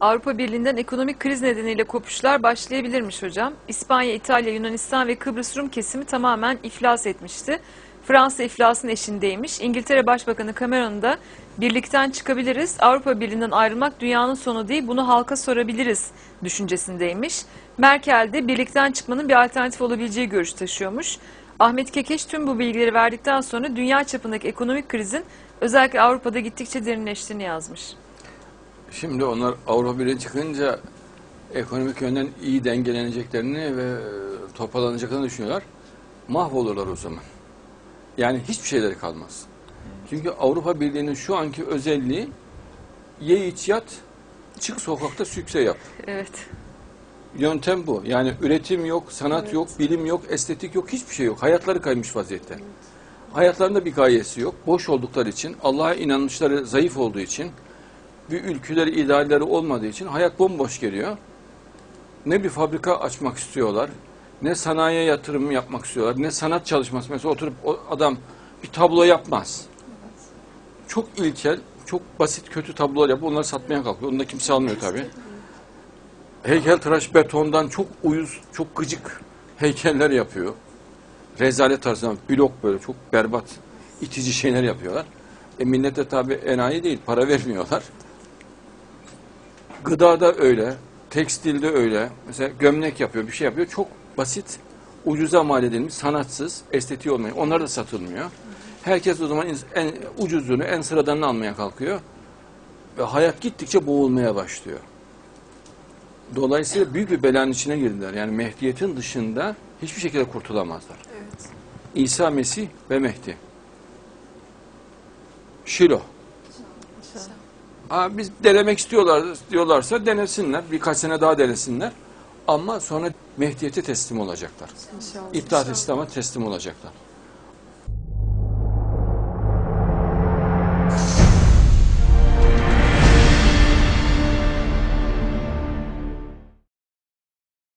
Avrupa Birliği'nden ekonomik kriz nedeniyle kopuşlar başlayabilirmiş hocam. İspanya, İtalya, Yunanistan ve Kıbrıs Rum kesimi tamamen iflas etmişti. Fransa iflasın eşindeymiş. İngiltere Başbakanı Cameron da birlikten çıkabiliriz. Avrupa Birliği'nden ayrılmak dünyanın sonu değil bunu halka sorabiliriz düşüncesindeymiş. Merkel de birlikten çıkmanın bir alternatif olabileceği görüş taşıyormuş. Ahmet Kekeş tüm bu bilgileri verdikten sonra dünya çapındaki ekonomik krizin özellikle Avrupa'da gittikçe derinleştiğini yazmış. Şimdi onlar Avrupa Birliği çıkınca ekonomik yönden iyi dengeleneceklerini ve toparlanacaklarını düşünüyorlar. Mahvolurlar o zaman. Yani hiçbir şeyleri kalmaz. Çünkü Avrupa Birliği'nin şu anki özelliği ye iç yat, çık sokakta sükse yap. Evet. Yöntem bu. Yani üretim yok, sanat yok, bilim yok, estetik yok, hiçbir şey yok. Hayatları kaymış vaziyette. Hayatlarında bir gayesi yok. Boş oldukları için, Allah'a inanmışları zayıf olduğu için, bir ülkeleri, idealleri olmadığı için hayat bomboş geliyor. Ne bir fabrika açmak istiyorlar, ne sanayiye yatırım yapmak istiyorlar, ne sanat çalışması. Mesela oturup adam bir tablo yapmaz. Çok ilkel, çok basit, kötü tablolar yapıp onları satmaya kalkıyor. Onu da kimse almıyor tabii heykeltıraş betondan çok uyuz, çok gıcık heykeller yapıyor. Rezalet tarzında blok böyle çok berbat, itici şeyler yapıyorlar. E millet de tabi enayi değil, para vermiyorlar. Gıdada öyle, tekstilde öyle. Mesela gömlek yapıyor, bir şey yapıyor. Çok basit, ucuza mal edilmiş, sanatsız, estetiği olmayan. Onlar da satılmıyor. Herkes o zaman en ucuzunu, en sıradanını almaya kalkıyor. Ve hayat gittikçe boğulmaya başlıyor. Dolayısıyla büyük bir belanın içine girdiler. Yani Mehdiyet'in dışında hiçbir şekilde kurtulamazlar. Evet. İsa Mesih ve Mehdi. Şilo. Aa, biz denemek istiyorlar diyorlarsa denesinler. Birkaç sene daha denesinler. Ama sonra Mehdiyet'e teslim olacaklar. İnşallah. İttihat İslam'a teslim olacaklar.